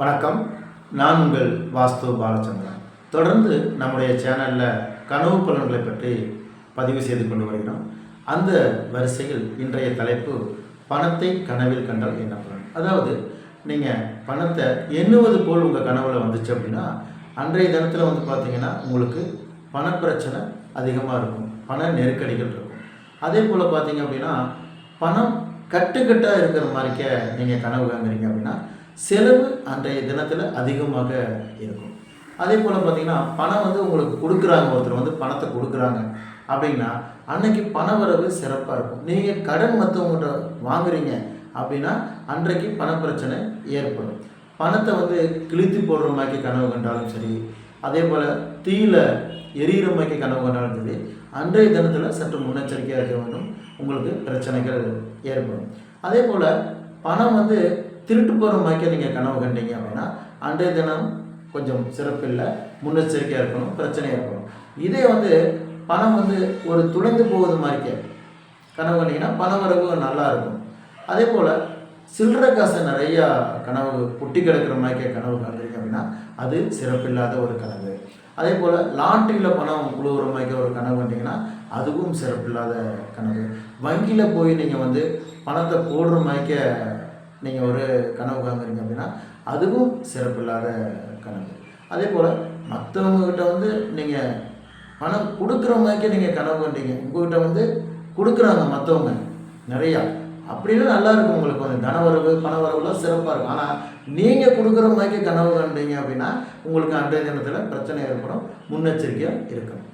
வணக்கம். நான் உங்கள் வாஸ்து பாலச்சந்திரன். தொடர்ந்து நம்முடைய சேனலில் கனவு பலன்களை பற்றி பதிவு செய்து கொண்டு வருகிறோம். அந்த வரிசையில் இன்றைய தலைப்பு பணத்தை கனவில் கண்டால் என்ன பலன்? அதாவது நீங்கள் பணத்தை எண்ணுவது போல் உங்கள் கனவில் வந்துச்சு அப்படின்னா அன்றைய தினத்தில் வந்து பார்த்தீங்கன்னா உங்களுக்கு பணப்பிரச்சனை அதிகமாக இருக்கும். பண நெருக்கடிகள் இருக்கும். அதே போல் பார்த்தீங்க அப்படின்னா பணம் கட்டுக்கட்டாக இருக்கிற மாதிரிக்க நீங்கள் கனவு காங்குறீங்க அப்படின்னா செலவு அன்றைய தினத்தில் அதிகமாக இருக்கும். அதே போல் பார்த்திங்கன்னா பணம் வந்து உங்களுக்கு கொடுக்குறாங்க ஒருத்தர் வந்து பணத்தை கொடுக்குறாங்க அப்படின்னா அன்னைக்கு பண வரவு சிறப்பாக இருக்கும். நீங்கள் கடன் மற்றவங்கள்ட்ட வாங்குறீங்க அப்படின்னா அன்றைக்கு பணப்பிரச்சனை ஏற்படும். பணத்தை வந்து கிழித்து போடுற மாதிரி கனவு கண்டாலும் சரி அதே போல் தீயில எரியிற மாதிரி கனவு கண்டாலும் சரி அன்றைய தினத்தில் சற்று முன்னெச்சரிக்கையாக இருக்க வேண்டும். உங்களுக்கு பிரச்சனைகள் ஏற்படும். அதே போல் பணம் வந்து திருட்டு போகிற மாதிரி நீங்கள் கனவு கண்டீங்க அப்படின்னா அன்றைய தினம் கொஞ்சம் சிறப்பில்லை முன்னெச்சரிக்கையாக இருக்கணும் பிரச்சனையாக இருக்கணும். இதே வந்து பணம் வந்து ஒரு துளைந்து போவது மாதிரிக்கே கனவு கண்டிங்கன்னா பணம் வரவு நல்லா இருக்கும். அதே போல் சில்லறை காசை நிறையா கனவு புட்டி கிடக்கிற மாதிரிக்கே கனவு கண்டுறீங்க அப்படின்னா அது சிறப்பில்லாத ஒரு கனவு. அதே போல் லாட்ரியில் பணம் உழுவுற மாதிரி ஒரு கனவு கண்டிங்கன்னா அதுவும் சிறப்பில்லாத கனவு. வங்கியில் போய் நீங்கள் வந்து பணத்தை போடுற மாதிரிக்க நீங்கள் ஒரு கனவு காந்துறீங்க அப்படின்னா அதுவும் சிறப்பில்லாத கனவு. அதே போல் மற்றவங்கக்கிட்ட வந்து நீங்கள் பணம் கொடுக்குறவங்களுக்கே நீங்கள் கனவு கண்டீங்க. உங்கள்கிட்ட வந்து கொடுக்குறாங்க மற்றவங்க நிறையா. அப்படின்னா நல்லா இருக்கும் உங்களுக்கு. வந்து தனவரவு பணவரவுலாம் சிறப்பாக இருக்கும். ஆனால் நீங்கள் கொடுக்குற மாதிரி கனவு கண்டீங்க அப்படின்னா உங்களுக்கு அன்றைய தினத்தில் பிரச்சனை ஏற்படும். முன்னெச்சரிக்கையாக இருக்கணும்.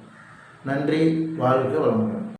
நன்றி வாழ்க வளமுடன்.